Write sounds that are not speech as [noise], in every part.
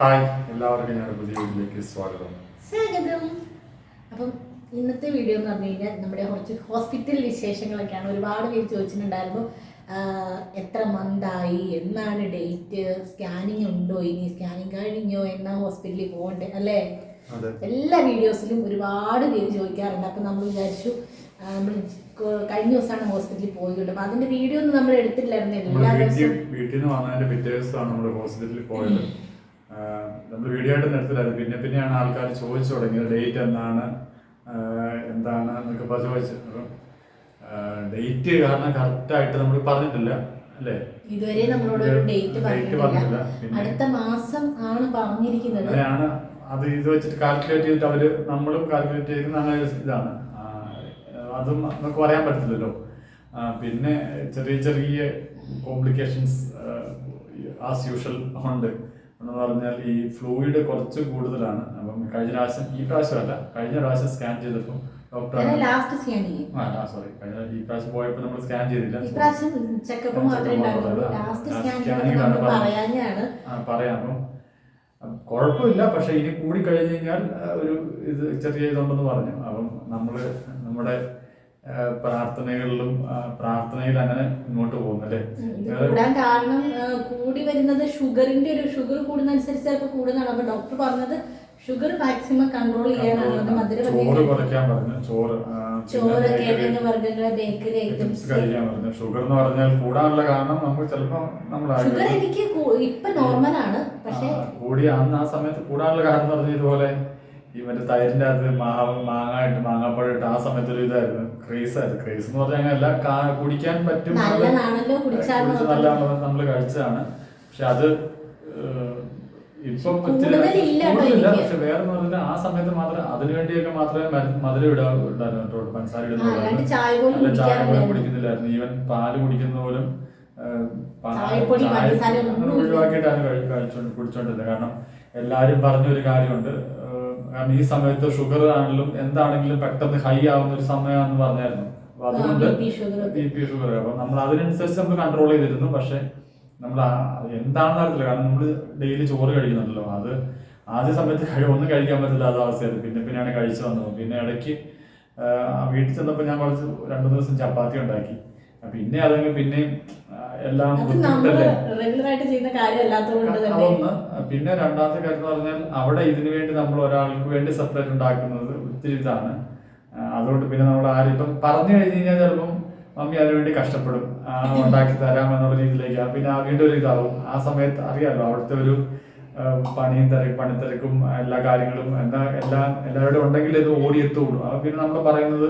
Hi എല്ലാവർക്കും ഞങ്ങളുടെ പുതിയ വീട്ടിലേക്ക് സ്വാഗതം. സ്വാഗതം. അപ്പം ഇന്നത്തെ വീഡിയോ എന്ന് പറഞ്ഞു കഴിഞ്ഞാൽ നമ്മുടെ കുറച്ച് ഹോസ്പിറ്റൽ വിശേഷങ്ങളൊക്കെയാണ്. ഒരുപാട് പേര് ചോദിച്ചിട്ടുണ്ടായിരുന്നു എത്ര മന്തായി എന്നാണ് ഡേറ്റ് സ്കാനിങ് ഉണ്ടോ ഇനി സ്കാനിങ് കഴിഞ്ഞോ എന്നാ ഹോസ്പിറ്റലിൽ പോകണ്ടേ അല്ലേ? എല്ലാ വീഡിയോസിലും ഒരുപാട് പേര് ചോദിക്കാറുണ്ട്. അപ്പം നമ്മൾ വിചാരിച്ചു നമ്മൾ കഴിഞ്ഞ ദിവസമാണ് ഹോസ്പിറ്റലിൽ പോയിട്ടുണ്ട് അപ്പം അതിന്റെ വീഡിയോ ഒന്നും നമ്മൾ എടുത്തില്ലായിരുന്നു നമ്മൾ എല്ലാ ദിവസവും വീട്ടിൽ നിന്ന് വന്നതിന്റെ പിറ്റേ ദിവസമാണ് നമ്മൾ ഹോസ്പിറ്റലിൽ പോയത്. നമ്മൾ വീഡിയോ ആയിട്ട് നിർത്തില്ലായിരുന്നു പിന്നെ പിന്നെയാണ് ആൾക്കാർ ചോദിച്ചു തുടങ്ങിയത് ഡേറ്റ് എന്നാണ് എന്താണ് എന്നൊക്കെ പറഞ്ഞു ചോദിച്ചു. അപ്പം ഡേറ്റ് കാരണം കറക്റ്റായിട്ട് നമ്മൾ പറഞ്ഞിട്ടില്ല അല്ലേ? ഇതുവരെ നമ്മളോട് ഡേറ്റ് പറഞ്ഞിട്ടില്ല. അടുത്ത മാസം ആണ് പറഞ്ഞിരിക്കുന്നത്. അത് ഇത് വെച്ചിട്ട് കാൽക്കുലേറ്റ് ചെയ്തിട്ട് അവർ നമ്മളും കാൽക്കുലേറ്റ് ചെയ്യുന്ന അങ്ങനെ ഇതാണ്. അതും നമുക്ക് പറയാൻ പറ്റത്തില്ലല്ലോ. പിന്നെ ചെറിയ ചെറിയ കോംപ്ലിക്കേഷൻസ് ആസ് യൂഷ്വൽ ഉണ്ട്. എന്ന് പറഞ്ഞാൽ ഈ ഫ്ലൂയിഡ് കുറച്ച് കൂടുതലാണ്. അപ്പം കഴിഞ്ഞ പ്രാവശ്യം ഈ പ്രാവശ്യമല്ല കഴിഞ്ഞ പ്രാവശ്യം സ്കാൻ ചെയ്തപ്പോൾ ഡോക്ടർ ആ സോറി കഴിഞ്ഞ ഈ പ്രാവശ്യം പോയപ്പോൾ നമ്മൾ സ്കാൻ ചെയ്തില്ല. പറയാം. അപ്പം കുഴപ്പമില്ല. പക്ഷെ ഇനി കൂടി കഴിഞ്ഞു കഴിഞ്ഞാൽ ഒരു ഇത് ചെറിയ ഇതുണ്ടെന്ന് പറഞ്ഞു. അപ്പം നമ്മൾ നമ്മുടെ പ്രാർത്ഥനകളിലും പ്രാർത്ഥനയിൽ അങ്ങനെ മുന്നോട്ട് പോകുന്നല്ലേ? കൂടാൻ കാരണം കൂടി വരുന്നത് ഷുഗറിന്റെ ഒരു ഷുഗർ കൂടുന്നതനുസരിച്ച് ചിലപ്പോൾ കൂടുന്നതാണ് അപ്പൊ ഡോക്ടർ പറഞ്ഞത് ഷുഗർ മാക്സിമം കൺട്രോൾ ചെയ്യാനാണ് മധുര ചോറ് കുറയ്ക്കാൻ പറഞ്ഞു ചോറ് ചോറ് കിഴങ്ങ് വർഗങ്ങൾ ബേക്കറി ഐറ്റംസ്. കഴിക്കാൻ പറഞ്ഞു. ഷുഗർ എന്ന് പറഞ്ഞാൽ കൂടാനുള്ള കാരണം നമുക്ക് ചിലപ്പോൾ നമ്മൾ ഷുഗർ എനിക്ക് ഇപ്പൊ നോർമൽ ആണ്. പക്ഷേ കൂടി അന്ന് ആ സമയത്ത് കൂടാനുള്ള കാരണം പറഞ്ഞ ഇതുപോലെ ഈ മറ്റേ തൈരിന്റെ അകത്ത് മാങ്ങ മാങ്ങ ഇട്ട് മാങ്ങാപ്പഴം ഇട്ട് ആ സമയത്ത് ഒരു ഇതായിരുന്നു. ക്രേസ് ആയിരുന്നു. ക്രേസ് എന്ന് പറഞ്ഞാൽ അങ്ങനെയല്ല കുടിക്കാൻ പറ്റും നല്ലതാണെന്ന് നമ്മൾ കഴിച്ചതാണ്. പക്ഷെ അത് ഇപ്പം ഇല്ല കൂടുതലില്ല. പക്ഷെ വേറെ പറഞ്ഞാൽ ആ സമയത്ത് മാത്രം അതിനുവേണ്ടിയൊക്കെ മാത്രമേ മധുര മധുരം ഇടാ ഉണ്ടായിരുന്നു കേട്ടോ. പഞ്ചസാര ഇടുന്നില്ല ചായ പോലും അല്ല കുടിക്കുന്നില്ലായിരുന്നു. ഈവൻ പാൽ കുടിക്കുന്ന പോലും ഒഴിവാക്കിയിട്ടാണ് കഴിച്ചോണ്ട് കുടിച്ചോണ്ടിരുന്നത്. കാരണം എല്ലാരും പറഞ്ഞൊരു കാര്യമുണ്ട്. ഏഹ്, കാരണം ഈ സമയത്ത് ഷുഗർ ആണെങ്കിലും എന്താണെങ്കിലും പെട്ടെന്ന് ഹൈ ആവുന്ന ഒരു സമയമാണെന്ന് പറഞ്ഞായിരുന്നു. അപ്പൊ അതുകൊണ്ട് ബി പി ഷുഗർ അപ്പൊ നമ്മൾ അതിനനുസരിച്ച് നമ്മൾ കൺട്രോൾ ചെയ്തിരുന്നു. പക്ഷെ നമ്മൾ എന്താണെന്ന് അറിയില്ല കാരണം നമ്മൾ ഡെയിലി ചോറ് കഴിക്കുന്നുണ്ടല്ലോ. അത് ആദ്യ സമയത്ത് ഒന്നും കഴിക്കാൻ പറ്റില്ല പറ്റില്ലാത്ത അവസ്ഥയായിരുന്നു പിന്നെ പിന്നെയാണ് കഴിച്ചു വന്നത്. പിന്നെ ഇടയ്ക്ക് വീട്ടിൽ ചെന്നപ്പോൾ ഞാൻ കുറച്ച് രണ്ടു ദിവസം ചപ്പാത്തി ഉണ്ടാക്കി. പിന്നെ അതങ്ങ് പിന്നെയും എല്ലാം ചെയ്യുന്ന കാര്യമല്ലാത്തതുകൊണ്ട് അതൊന്ന് പിന്നെ രണ്ടാമത്തെ കാര്യം എന്ന് പറഞ്ഞാൽ അവിടെ ഇതിനു വേണ്ടി നമ്മൾ ഒരാൾക്ക് വേണ്ടി സെപ്പറേറ്റ് ഉണ്ടാക്കുന്നത് ഒത്തിരി ഇതാണ്. അതുകൊണ്ട് പിന്നെ നമ്മൾ ആരും ഇപ്പം പറഞ്ഞു കഴിഞ്ഞ് കഴിഞ്ഞാൽ ചിലപ്പം മമ്മി അതിനുവേണ്ടി കഷ്ടപ്പെടും. ഉണ്ടാക്കി തരാം എന്നുള്ള രീതിയിലേക്ക്. പിന്നെ ആ വീണ്ടും ഒരു ഇതാവും. ആ സമയത്ത് അറിയാലോ അവിടുത്തെ ഒരു പണിയും തിരക്ക് പണിത്തിരക്കും എല്ലാ കാര്യങ്ങളും എന്താ എല്ലാം എല്ലാവരുടെ ഉണ്ടെങ്കിൽ ഇത് ഓടിയെത്തുള്ളൂ. അത് പിന്നെ നമ്മൾ പറയുന്നത്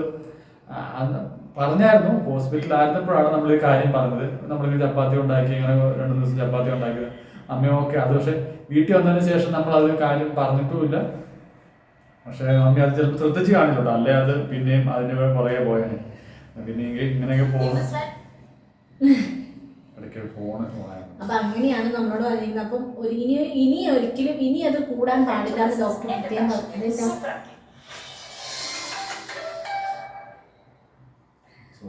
പറഞ്ഞായിരുന്നു. ഹോസ്പിറ്റലിൽ ആയിരുന്നപ്പോഴാണ് നമ്മൾ ഈ കാര്യം പറഞ്ഞത്. നമ്മളിങ്ങനെ ചപ്പാത്തി ഉണ്ടാക്കി ഇങ്ങനെ രണ്ടു ദിവസം ചപ്പാത്തി ഉണ്ടാക്കി. അമ്മയും ഓക്കെ അത് പക്ഷെ വീട്ടിൽ വന്നതിന് ശേഷം നമ്മൾ അത് കാര്യം പറഞ്ഞിട്ടുമില്ല. പക്ഷെ അമ്മ അത് ചിലപ്പോൾ ശ്രദ്ധിച്ച് കാണില്ല അല്ലേ അത് പിന്നെയും അതിന് പുറകെ പോയാൽ പിന്നെ ഇങ്ങ- ഇങ്ങനെയൊക്കെ പോകുന്നു അപ്പൊ അങ്ങനെയാണ് നമ്മളോട് പറയുന്നത് അപ്പം ഒരു ഇനി ഇനി ഒരിക്കലും ഇനി അത് കൂടാൻ പാടില്ല എന്ന് ഡോക്ടർ പ്രത്യേകം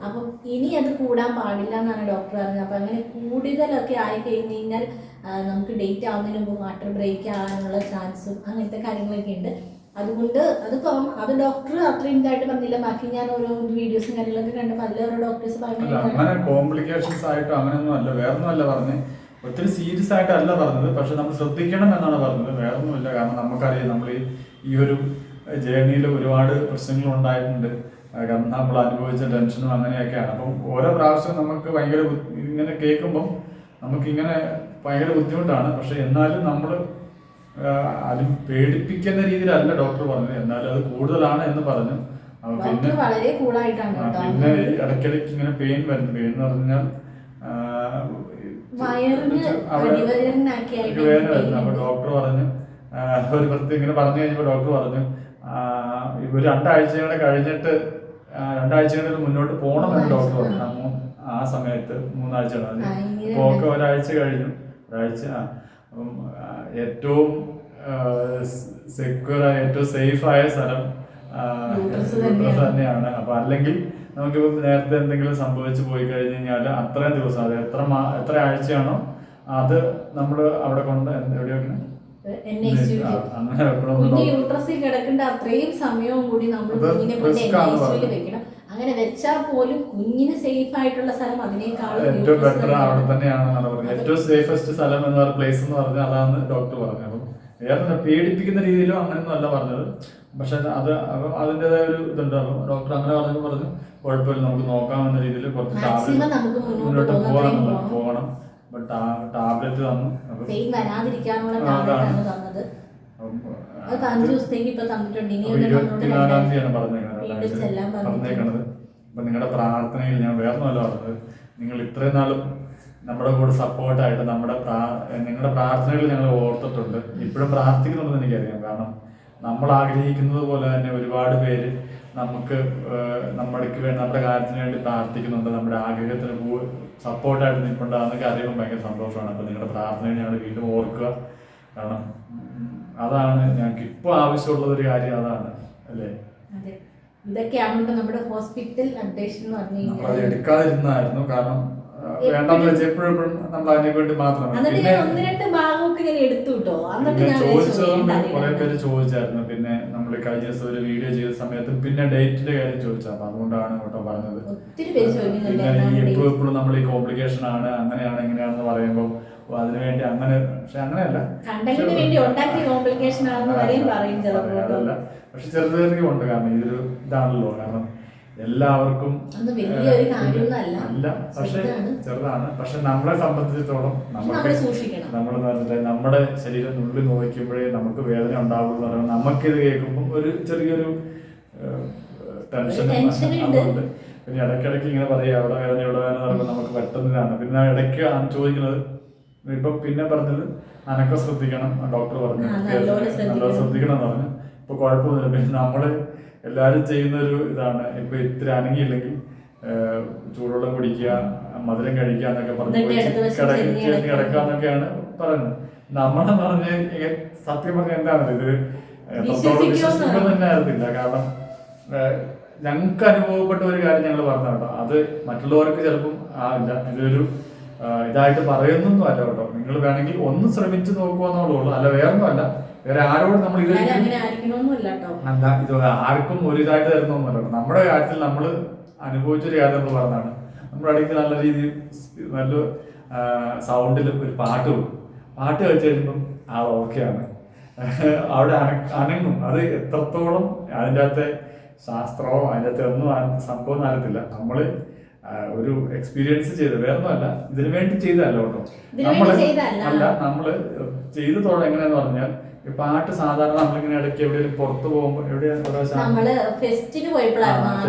അപ്പം ഇനി അത് കൂടാൻ പാടില്ല എന്നാണ് ഡോക്ടർ പറഞ്ഞത്. അപ്പം അങ്ങനെ കൂടുതലൊക്കെ ആയി കഴിഞ്ഞ് കഴിഞ്ഞാൽ നമുക്ക് ഡേറ്റ് ആവുന്നതിന് മുമ്പ് വാട്ടർ ബ്രേക്ക് ആകാനുള്ള ചാൻസും അങ്ങനത്തെ കാര്യങ്ങളൊക്കെ ഉണ്ട്. അതുകൊണ്ട് അതിപ്പം അത് ഡോക്ടർ അത്രയും ഇതായിട്ട് പറഞ്ഞില്ല. ബാക്കി ഞാൻ ഓരോ വീഡിയോസും കാര്യങ്ങളൊക്കെ കണ്ടപ്പോൾ അതിൽ ഓരോ ഡോക്ടേഴ്സ് പറഞ്ഞു അങ്ങനെ കോംപ്ലിക്കേഷൻസ് ആയിട്ടോ അങ്ങനെയൊന്നും അല്ല. വേറൊന്നും അല്ല ഒത്തിരി സീരിയസ് ആയിട്ടല്ല പറഞ്ഞത്. പക്ഷെ നമ്മൾ ശ്രദ്ധിക്കണം എന്നാണ് പറഞ്ഞത്. വേറൊന്നുമില്ല. കാരണം നമുക്കറിയാം നമ്മൾ ഈ ഒരു ജേർണിയിൽ ഒരുപാട് പ്രശ്നങ്ങൾ ഉണ്ടായിട്ടുണ്ട്. കാരണം നമ്മൾ അനുഭവിച്ച ടെൻഷനും അങ്ങനെയൊക്കെയാണ്. അപ്പം ഓരോ പ്രാവശ്യം നമുക്ക് ഭയങ്കര ഇങ്ങനെ കേൾക്കുമ്പം നമുക്കിങ്ങനെ ഭയങ്കര ബുദ്ധിമുട്ടാണ്. പക്ഷെ എന്നാലും നമ്മൾ അത് പേടിപ്പിക്കുന്ന രീതിയിലല്ല ഡോക്ടർ പറഞ്ഞത്. എന്നാലും അത് കൂടുതലാണ് എന്ന് പറഞ്ഞു. പിന്നെ പിന്നെ ഇടയ്ക്കിടയ്ക്ക് ഇങ്ങനെ പെയിൻ വരുന്നു പെയിൻ എന്ന് പറഞ്ഞാൽ വേദന വരുന്നു. അപ്പൊ ഡോക്ടർ പറഞ്ഞു ഒരു പ്രത്യേകം ഇങ്ങനെ പറഞ്ഞു കഴിഞ്ഞപ്പോൾ ഡോക്ടർ പറഞ്ഞു ഒരു രണ്ടാഴ്ചകളെ കഴിഞ്ഞിട്ട് രണ്ടാഴ്ചകളിൽ മുന്നോട്ട് പോകണമെന്ന് ഡോക്ടർ പറഞ്ഞു. ആ, സമയത്ത് മൂന്നാഴ്ച ഒക്കെ ഒരാഴ്ച കഴിഞ്ഞു. ഒരാഴ്ച അപ്പം ഏറ്റവും സെക്യൂർ ആയ ഏറ്റവും സേഫ് ആയ സ്ഥലം തന്നെയാണ്. അപ്പൊ അല്ലെങ്കിൽ നമുക്ക് നേരത്തെ എന്തെങ്കിലും സംഭവിച്ചു പോയി കഴിഞ്ഞു കഴിഞ്ഞാൽ അത്രയും ദിവസം അത് എത്ര എത്ര ആഴ്ചയാണോ അത് നമ്മൾ അവിടെ കൊണ്ട് എന്ത് കുഞ്ഞ് യൂട്രസിൽ കിടക്കേണ്ട അത്രയും സമയവും കൂടി നമ്മൾ കുഞ്ഞിനെ കൊണ്ട് എൻ. വെക്കണം. അങ്ങനെ വെച്ചാൽ പോലും കുഞ്ഞിന് സേഫ് ആയിട്ടുള്ള സ്ഥലം അതിനേക്കാളും ഏറ്റവും ബെറ്റർ തന്നെയാണ്. അവിടെ തന്നെയാണെന്നാണ് പറഞ്ഞത്. ഏറ്റവും സേഫസ്റ്റ് സ്ഥലം എന്ന് പറഞ്ഞ പ്ലേസ് എന്ന് പറഞ്ഞാൽ അതാണ് ഡോക്ടർ പറഞ്ഞത്. അപ്പം വേറെ പേടിപ്പിക്കുന്ന രീതിയിലും അങ്ങനെയൊന്നും അല്ല പറഞ്ഞത്. പക്ഷെ അത് അതിന്റെതായ ഒരു ഇതുണ്ട്. അപ്പം ഡോക്ടർ അങ്ങനെ പറഞ്ഞു പറഞ്ഞു കുഴപ്പമില്ല നമുക്ക് നോക്കാം എന്ന രീതിയിൽ കുറച്ച് മുന്നോട്ട് പോകാൻ പോകണം. ടാബ്ലറ്റ് തന്നു. അപ്പം പെയിൻ വരാതിരിക്കാനുള്ള ആ, ടാബ്ലറ്റ് അതാണ്. ആണ് തന്നത്. അപ്പം, അത് അഞ്ചു ദിവസത്തേക്ക് ഇപ്പൊ തന്നിട്ടുണ്ട്. ഇനി അപ്പൊ ഒന്ന് ഇരുപത്തിനാലാം തീയതിയാണ് പറഞ്ഞേക്കുന്നത്. വീണ്ടും ചെല്ലാൻ പറഞ്ഞേക്കണത്. അപ്പൊ നിങ്ങളുടെ പ്രാർത്ഥനയിൽ ഞാൻ വേറെ നല്ല പറഞ്ഞത്. നിങ്ങൾ ഇത്രയും നാളും നമ്മുടെ കൂടെ സപ്പോർട്ടായിട്ട് നമ്മുടെ നിങ്ങളുടെ പ്രാർത്ഥനകൾ ഞങ്ങൾ ഓർത്തിട്ടുണ്ട്. ഇപ്പോഴും പ്രാർത്ഥിക്കുന്നുണ്ടെന്ന് എനിക്കറിയാം. കാരണം നമ്മൾ ആഗ്രഹിക്കുന്നത് പോലെ തന്നെ ഒരുപാട് പേര് നമുക്ക് നമ്മൾക്ക് വേണ്ടി നമ്മുടെ കാര്യത്തിന് വേണ്ടി പ്രാർത്ഥിക്കുന്നുണ്ട് നമ്മുടെ ആഗ്രഹത്തിന് സപ്പോർട്ടായിട്ട് നിൽപ്പുണ്ട്. അതൊക്കെ അറിയുമ്പോൾ ഭയങ്കര സന്തോഷമാണ്. അപ്പോൾ നിങ്ങളുടെ പ്രാർത്ഥന ഞങ്ങൾ വീണ്ടും ഓർക്കുക. കാരണം അതാണ് ഞങ്ങൾക്ക് ഇപ്പോൾ ആവശ്യമുള്ള ഒരു കാര്യം അതാണ്. അല്ലേ? നമ്മുടെ ഹോസ്പിറ്റൽ അപ്ഡേഷൻ എന്ന് പറഞ്ഞു അത് എടുക്കാതിരുന്നായിരുന്നു. കാരണം വേണ്ടെന്ന് എപ്പോഴും എപ്പോഴും നമ്മൾ അതിനെ വേണ്ടി മാത്രമാണ് ഞാൻ എടുത്തു കേട്ടോ. എന്നിട്ട് ഞാൻ വേണ്ട, വേണ്ട. പേര് ചോദിച്ചായിരുന്നു. പിന്നെ നമ്മൾ കഴിഞ്ഞ ദിവസം ഒരു വീഡിയോ ചെയ്ത സമയത്ത് പിന്നെ ഡേറ്റിന്റെ കാര്യം ചോദിച്ചു. അപ്പൊ അതുകൊണ്ടാണ് കേട്ടോ പറഞ്ഞത്. പിന്നെ എപ്പോഴും എപ്പോഴും നമ്മൾ ഈ കോംപ്ലിക്കേഷൻ ആണ് അങ്ങനെയാണ് ഇങ്ങനെയാണെന്ന് പറയുമ്പോൾ അതിനുവേണ്ടി അങ്ങനെ പക്ഷെ അങ്ങനെയല്ല. വേണ്ടി പക്ഷെ ചെറുതായിരിക്കും ഉണ്ട് കാരണം ഇതൊരു ഇതാണല്ലോ. കാരണം എല്ലാവർക്കും അല്ല. പക്ഷെ ചെറുതാണ്. പക്ഷെ നമ്മളെ സംബന്ധിച്ചിടത്തോളം നമ്മൾ നമുക്ക് നമ്മൾ നമ്മുടെ ശരീരം ഉള്ളിൽ നോക്കുമ്പോഴേ നമുക്ക് വേദന ഉണ്ടാവുള്ളൂ എന്ന് പറയുമ്പോൾ നമുക്കിത് കേൾക്കുമ്പോൾ ഒരു ചെറിയൊരു ടെൻഷൻ അതുകൊണ്ട് പിന്നെ ഇടയ്ക്കിടയ്ക്ക് ഇങ്ങനെ പറയുക അവിടെ വേദന ഇവിടെ വേദന പറയുമ്പോൾ നമുക്ക് പെട്ടെന്നാണ് പിന്നെ ഇടയ്ക്ക് ചോദിക്കുന്നത് ഇപ്പൊ പിന്നെ പറഞ്ഞത് അനക്കം ശ്രദ്ധിക്കണം ഡോക്ടർ പറഞ്ഞു. നല്ലോണം ശ്രദ്ധിക്കണം എന്ന് പറഞ്ഞു. ഇപ്പൊ കുഴപ്പമൊന്നുമില്ല. പിന്നെ നമ്മൾ എല്ലാരും ചെയ്യുന്ന ഒരു ഇതാണ്. ഇപ്പൊ ഇത്ര അനങ്ങിയില്ലെങ്കിൽ ചൂടുവെള്ളം കുടിക്കുക മധുരം കഴിക്കുക എന്നൊക്കെ പറഞ്ഞു കിടക്കുക. എന്നൊക്കെയാണ് പറയുന്നത്. നമ്മളെ പറഞ്ഞ് സത്യം പറഞ്ഞ എന്താണ് ഇത് എത്രത്തോളം തന്നെ അറിയത്തില്ല. കാരണം ഞങ്ങൾക്ക് അനുഭവപ്പെട്ട ഒരു കാര്യം ഞങ്ങൾ പറഞ്ഞു കേട്ടോ. അത് മറ്റുള്ളവർക്ക് ചിലപ്പം ആവില്ല ഇതൊരു ഇതായിട്ട് പറയുന്നൊന്നും അല്ല കേട്ടോ. നിങ്ങൾ വേണമെങ്കിൽ ഒന്ന് ശ്രമിച്ചു നോക്കുക എന്നുള്ളൂ അല്ല വേറൊന്നും അല്ല. വേറെ ആരോട് നമ്മൾ ഇത് എന്താ ഇത് ആർക്കും ഒരു ഇതായിട്ട് തരുന്നൊന്നുമല്ല. നമ്മുടെ കാര്യത്തിൽ നമ്മൾ അനുഭവിച്ചൊരു കാര്യം നമ്മൾ പറഞ്ഞതാണ്. നമ്മുടെ അടുത്ത് നല്ല രീതിയിൽ നല്ല സൗണ്ടിൽ ഒരു പാട്ട് വെക്കും പാട്ട് വെച്ച് കഴിയുമ്പം ആ ഓക്കെയാണ് [laughs] അവിടെ അന- അനങ്ങും. അത് എത്രത്തോളം അതിന്റെ അകത്തെ ശാസ്ത്രമോ അതിന്റെ അകത്തെ ഒന്നും സംഭവം അറിയത്തില്ല. നമ്മൾ ഒരു എക്സ്പീരിയൻസ് ചെയ്ത് വേറൊന്നുമല്ല. ഇതിനു വേണ്ടി ചെയ്തതല്ല കേട്ടോ. ഇതിനു വേണ്ടി ചെയ്തതല്ല. അല്ല നമ്മൾ ചെയ്തു എങ്ങനെയാന്ന് പറഞ്ഞാൽ പാട്ട് സാധാരണ നമ്മളിങ്ങനെ ഇടയ്ക്ക് എവിടെയെങ്കിലും പുറത്തു പോകുമ്പോൾ എവിടെയാണ് നമ്മൾ ഫെസ്റ്റിന് പോയപ്പോഴായിരുന്നു ആ,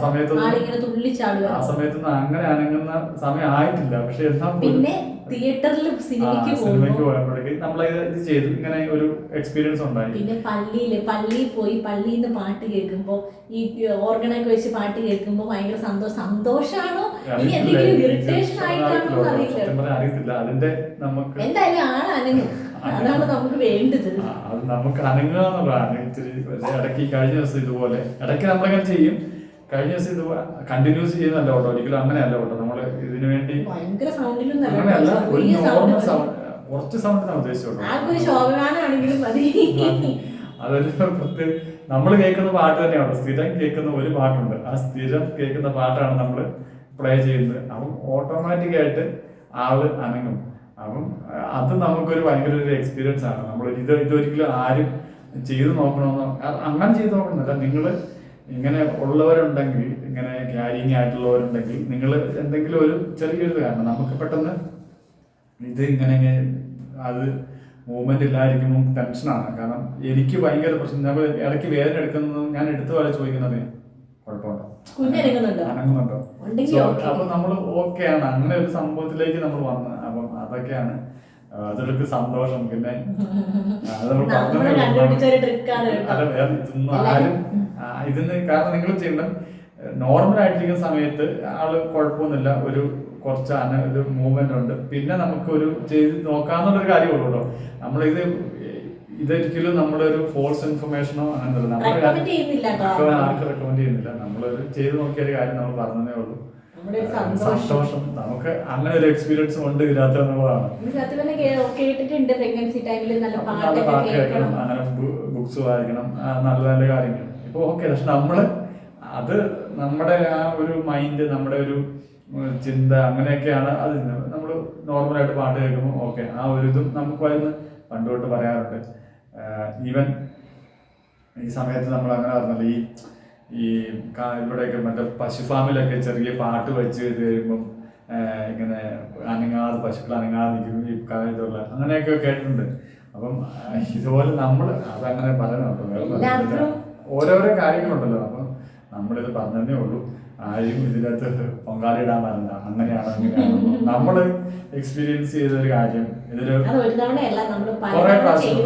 സമയത്ത് ആ സമയത്തൊന്നും അങ്ങനെ അനങ്ങുന്ന സമയം ആയിട്ടില്ല. പക്ഷെ പിന്നെ തിയേറ്ററിൽ സിനിമയ്ക്ക് നമ്മളെ പോയപ്പോഴേക്ക് നമ്മൾ ഇത് ചെയ്തു. ഇങ്ങനെ ഒരു എക്സ്പീരിയൻസ് ഉണ്ടായി. പിന്നെ പള്ളിയിൽ പള്ളിയിൽ പോയി പള്ളിയിൽ നിന്ന് പാട്ട് കേൾക്കുമ്പോ ഈ ഓർഗനൊക്കെ വെച്ച് പാട്ട് കേൾക്കുമ്പോ ഭയങ്കര സന്തോഷം ഇനി അറിയത്തില്ല. എന്തെങ്കിലും ഇറിറ്റേഷൻ ആയിട്ടാണോ അറിയില്ല അറിയത്തില്ല. അതിന്റെ നമുക്ക് എന്തായാലും ആളനങ്ങും. അതാണ് നമുക്ക് വേണ്ടത്. അത് നമുക്ക് അനങ്ങുക എന്നുള്ളതാണ്. ഇത്തിരി ഇടയ്ക്ക് കഴിഞ്ഞ ദിവസം ഇതുപോലെ ഇടയ്ക്ക് നമ്മളങ്ങനെ ചെയ്യും. കഴിഞ്ഞ ദിവസം ഇതുപോലെ കണ്ടിന്യൂസ് ചെയ്യുന്നല്ല കേട്ടോ. ഒരിക്കലും അങ്ങനെയല്ല കേട്ടോ. [laughs] നമ്മൾ ഇതിനു വേണ്ടി അങ്ങനെയല്ല ഒരു നോർമൽ സൗണ്ട് സൗണ്ട് കുറച്ച് ഉദ്ദേശിച്ചോട്ടോ ആൾക്കൊരു മതി. അതൊരു നമ്മൾ കേൾക്കുന്ന പാട്ട് തന്നെയാണ് സ്ഥിരം കേൾക്കുന്ന ഒരു പാട്ടുണ്ട്. ആ സ്ഥിരം കേൾക്കുന്ന പാട്ടാണ് നമ്മൾ പ്ലേ ചെയ്യുന്നത്. അപ്പം ഓട്ടോമാറ്റിക്കായിട്ട് ആൾ അനങ്ങും. അപ്പം അത് നമുക്കൊരു ഭയങ്കര ഒരു എക്സ്പീരിയൻസ് ആണ്. നമ്മൾ ഇത് ഇതൊരിക്കലും ആരും ചെയ്തു നോക്കണമെന്നോ അങ്ങനെ ചെയ്തു നോക്കണമെന്നില്ല നിങ്ങൾ ഇങ്ങനെ ഉള്ളവരുണ്ടെങ്കിൽ ഇങ്ങനെ ക്യാരിങ് ആയിട്ടുള്ളവരുണ്ടെങ്കിൽ നിങ്ങൾ എന്തെങ്കിലും ഒരു ചെറിയൊരു കാരണം നമുക്ക് പെട്ടെന്ന് ഇത് ഇങ്ങനെ അത് മൂവ്മെന്റ് ഇല്ലായിരിക്കുമ്പോൾ ടെൻഷനാണ് കാരണം എനിക്ക് ഭയങ്കര പ്രശ്നം. ഞാൻ ഇടയ്ക്ക് വേദന എടുക്കുന്നതും ഞാൻ എടുത്തു വരെ ചോദിക്കുന്നത് കുഴപ്പമുണ്ടോ? അനങ്ങുന്നുണ്ടോ. അപ്പൊ നമ്മൾ ആണ്. അങ്ങനെ ഒരു സംഭവത്തിലേക്ക് നമ്മൾ വന്ന്. അപ്പം അതൊക്കെയാണ്. അതൊരു സന്തോഷം. പിന്നെ ആരും ഇതിന് കാരണം നിങ്ങൾ ചെയ്യണം നോർമൽ ആയിട്ടിരിക്കുന്ന സമയത്ത് ആൾ കുഴപ്പമൊന്നുമില്ല. ഒരു കുറച്ച് അന ഒരു മൂവ്മെന്റ് ഉണ്ട്. പിന്നെ നമുക്ക് ഒരു ചെയ്ത് നോക്കാന്നുള്ളൊരു കാര്യമുള്ളൂ കേട്ടോ. നമ്മളിത് ഇതൊരിക്കലും നമ്മളൊരു ഫോൾസ് ഇൻഫർമേഷനോ അങ്ങനെയല്ല. നമ്മൾ ആർക്കും റെക്കമെൻഡ് ചെയ്യുന്നില്ല. നമ്മളൊരു ചെയ്ത് നോക്കിയ ഒരു കാര്യം നമ്മൾ പറഞ്ഞതേ ഉള്ളൂ. സന്തോഷം. നമുക്ക് അങ്ങനെ ഒരു എക്സ്പീരിയൻസ് ഉണ്ട് ഇതിനകത്ത് എന്നുള്ളതാണ്. കേട്ടിട്ടുണ്ട് പ്രഗ്നൻസി ടൈമിൽ നല്ല പാട്ട് കേൾക്കണം അങ്ങനെ ബുക്സ് വായിക്കണം നല്ല നല്ല കാര്യങ്ങൾ. ഇപ്പൊ ഓക്കെ പക്ഷെ നമ്മൾ അത് നമ്മുടെ ആ ഒരു മൈൻഡ് നമ്മുടെ ഒരു ചിന്ത അങ്ങനെയൊക്കെയാണ് അത് നമ്മൾ നോർമലായിട്ട് പാട്ട് കേൾക്കുമ്പോൾ ഓക്കെ ആ ഒരു ഇതും നമുക്ക് വരുന്ന പണ്ട് തൊട്ട് പറയാറുണ്ട് ഈവൻ ഈ സമയത്ത് നമ്മൾ അങ്ങനെ പറഞ്ഞല്ലോ ഈ ഈ ഇവിടെയൊക്കെ മറ്റേ പശു ഫാമിലൊക്കെ ചെറിയ പാട്ട് വെച്ച് ഇത് കഴിയുമ്പം ഇങ്ങനെ അനങ്ങാതെ പശുക്കൾ അനങ്ങാതെ നിൽക്കും ഈ കഥയിലുള്ള അങ്ങനെയൊക്കെ കേട്ടിട്ടുണ്ട്. അപ്പം ഇതുപോലെ നമ്മൾ അതങ്ങനെ പറയുന്നുണ്ടോ വേറെ അല്ല. എല്ലാവർക്കും ഓരോരോ കാര്യങ്ങളുണ്ടല്ലോ. അപ്പം നമ്മളിത് പറഞ്ഞതേ ഉള്ളൂ. ആരും ഇതിനകത്ത് പൊങ്കാലിടാൻ പറഞ്ഞ അങ്ങനെയാണെങ്കിൽ നമ്മൾ എക്സ്പീരിയൻസ് ചെയ്തൊരു കാര്യം. ഇതിൽ കുറെ പ്രാവശ്യം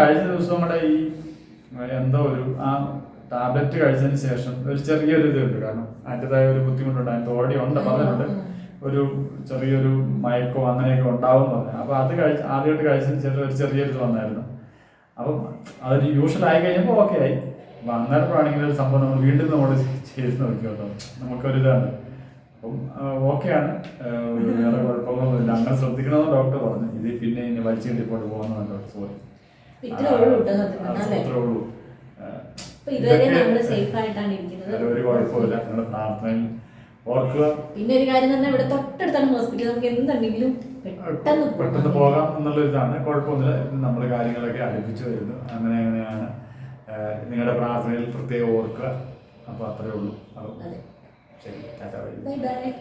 കഴിഞ്ഞ ദിവസം നമ്മുടെ ഈ എന്തോ ഒരു ആ ടാബ്ലറ്റ് കഴിച്ചതിന് ശേഷം ഒരു ചെറിയൊരു ഇതുണ്ട് കാരണം അതിന്റെതായ ഒരു ബുദ്ധിമുട്ടുണ്ട്. അതിന്റെ ഓടി ഉണ്ട് പറഞ്ഞിട്ടുണ്ട്. ഒരു ചെറിയൊരു മയക്കോ അങ്ങനെയൊക്കെ ഉണ്ടാവും പറഞ്ഞു. അപ്പോൾ അത് കഴിച്ച് ആദ്യമായിട്ട് കഴിച്ചതിന് ശേഷം ഒരു ചെറിയൊരു ഇത് വന്നായിരുന്നു. അപ്പം അതൊരു യൂഷ്വൽ ആയി കഴിഞ്ഞപ്പോൾ ഓക്കെ ആയി. അപ്പം അന്നേരപ്പോഴാണെങ്കിൽ ഒരു സംഭവം നമ്മൾ വീണ്ടും നമ്മൾ ചെയ്ത് നോക്കി കേട്ടോ നമുക്കൊരു ഇതാണ് അപ്പം ഓക്കെയാണ് വേറെ കുഴപ്പങ്ങളൊന്നുമില്ല. അങ്ങനെ ശ്രദ്ധിക്കണമെന്ന് ഡോക്ടർ പറഞ്ഞു. ഇത് പിന്നെ ഇനി വലിച്ചു കിട്ടിപ്പോട്ട് പോകുന്നതാണ് ഡോക്ടർ സോറി അത്രേ ഉള്ളൂ. ഒരു കുഴപ്പമില്ല നിങ്ങളുടെ പ്രാർത്ഥനയിൽ ഓർക്കുക. പിന്നെ ഒരു കാര്യം തന്നെ ഇവിടെ തൊട്ടടുത്താണ് ഹോസ്പിറ്റൽ. നമുക്ക് എന്തുണ്ടെങ്കിലും പെട്ടെന്ന് പെട്ടെന്ന് പോകാം എന്നുള്ള ഇതാണ് കുഴപ്പമൊന്നുമില്ല നമ്മൾ കാര്യങ്ങളൊക്കെ അടുപ്പിച്ചു വരുന്നു. അങ്ങനെ അങ്ങനെയാണ് നിങ്ങളുടെ പ്രാർത്ഥനയിൽ പ്രത്യേകം ഓർക്കുക. അപ്പോൾ അത്രേ ഉള്ളൂ. ശരി ബൈ ബൈ.